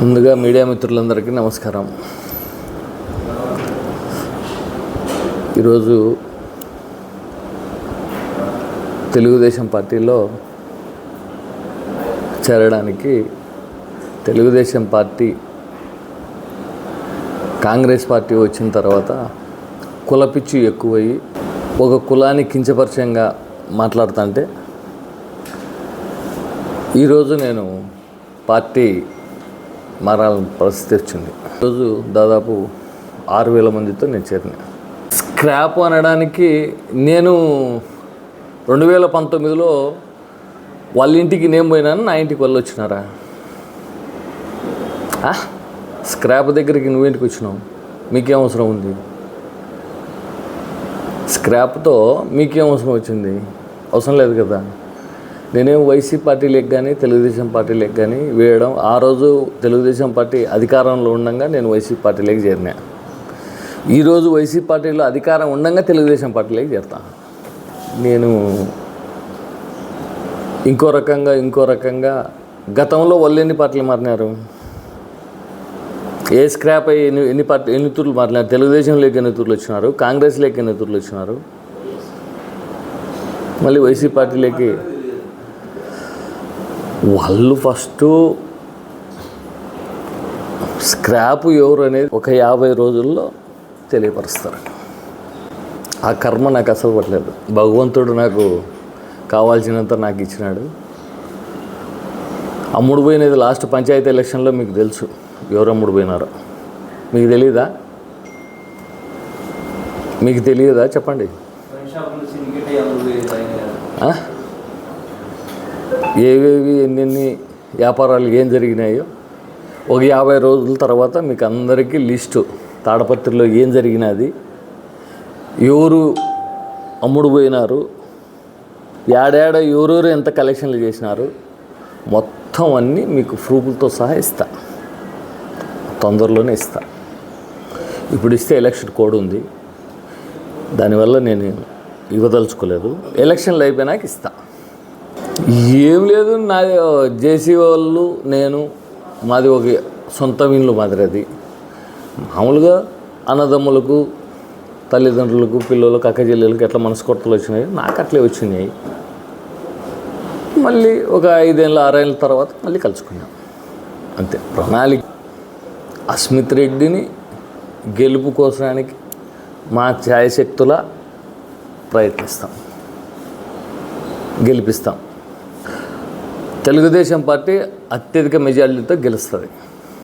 ముందుగా మీడియా మిత్రులందరికీ నమస్కారం. ఈరోజు తెలుగుదేశం పార్టీలో చేరడానికి తెలుగుదేశం పార్టీ కాంగ్రెస్ పార్టీ వచ్చిన తర్వాత కులపిచ్చు ఎక్కువయ్యి ఒక కులాన్ని కించపరిచయంగా మాట్లాడుతుంటే ఈరోజు నేను పార్టీ మారాలని పరిస్థితి వచ్చింది. ఈరోజు దాదాపు ఆరు వేల మందితో నేను చేరిన. స్క్రాప్ అనడానికి నేను రెండు వేల పంతొమ్మిదిలో వాళ్ళ ఇంటికి నేను పోయినాను నా ఇంటికి వాళ్ళు వచ్చినారా? స్క్రాప్ దగ్గరికి నువ్వేంటికి వచ్చినావు? మీకేం అవసరం ఉంది? స్క్రాప్తో మీకేం అవసరం వచ్చింది? అవసరం లేదు కదా? నేనేం వైసీ పార్టీలకు కానీ తెలుగుదేశం పార్టీలకు కానీ వేయడం ఆ రోజు తెలుగుదేశం పార్టీ అధికారంలో ఉండగా నేను వైసీ పార్టీలోకి చేరినా. ఈరోజు వైసీ పార్టీలో అధికారం ఉండగా తెలుగుదేశం పార్టీలోకి చేరుతా. నేను ఇంకో రకంగా ఇంకో రకంగా గతంలో వాళ్ళు ఎన్ని పార్టీలు మారినారు? ఏ స్క్రాప్ అయ్యి ఎన్ని ఎన్ని పార్టీ ఎన్ని తూర్లు మారినారు? తెలుగుదేశంలోకి ఎన్ని తూర్లు వచ్చినారు? కాంగ్రెస్లోకి ఎన్ని తూర్లు వచ్చినారు? మళ్ళీ వైసీ పార్టీలోకి వాళ్ళు ఫస్ట్ స్క్రాప్ ఎవరు అనేది ఒక యాభై రోజుల్లో తెలియపరుస్తారు ఆ కర్మ నాకు అసలు పట్టలేదు. భగవంతుడు నాకు కావాల్సినంత నాకు ఇచ్చినాడు. అమ్ముడు పోయినది లాస్ట్ పంచాయతీ ఎలక్షన్లో మీకు తెలుసు ఎవరు అమ్ముడు పోయినారో. మీకు తెలియదా మీకు తెలియదా చెప్పండి? ఏవేవి ఎన్నెన్ని వ్యాపారాలు ఏం జరిగినాయో ఒక యాభై రోజుల తర్వాత మీకు అందరికీ లిస్టు. తాడపత్రిలో ఏం జరిగినది? ఎవరు అమ్ముడు పోయినారు? ఏడాడ ఎవరెవరు ఎంత కలెక్షన్లు చేసినారు? మొత్తం అన్నీ మీకు ప్రూఫ్లతో సహా ఇస్తా. తొందరలోనే ఇస్తా. ఇప్పుడు ఇస్తే ఎలక్షన్ కోడ్ ఉంది. దానివల్ల నేను ఇవ్వదలుచుకోలేదు. ఎలక్షన్లు అయిపోయినాక ఇస్తా. ఏం లేదు నా జేసీ వాళ్ళు నేను మాది ఒక సొంత ఇల్లు మాదిరి అది. మామూలుగా అన్నదమ్ములకు తల్లిదండ్రులకు పిల్లలకు అక్క చెల్లెలకు ఎట్లా మనస్కొట్టలు వచ్చినాయి? నాకు అట్లే వచ్చినాయి. మళ్ళీ ఒక ఐదేళ్ళ ఆరేళ్ళ తర్వాత మళ్ళీ కలుసుకున్నాం. అంతే ప్రణాళిక. అస్మిత్ రెడ్డిని గెలుపు కోసానికి మా ఛాయశక్తుల ప్రయత్నిస్తాం. గెలిపిస్తాం. తెలుగుదేశం పార్టీ అత్యధిక మెజార్టీతో గెలుస్తుంది.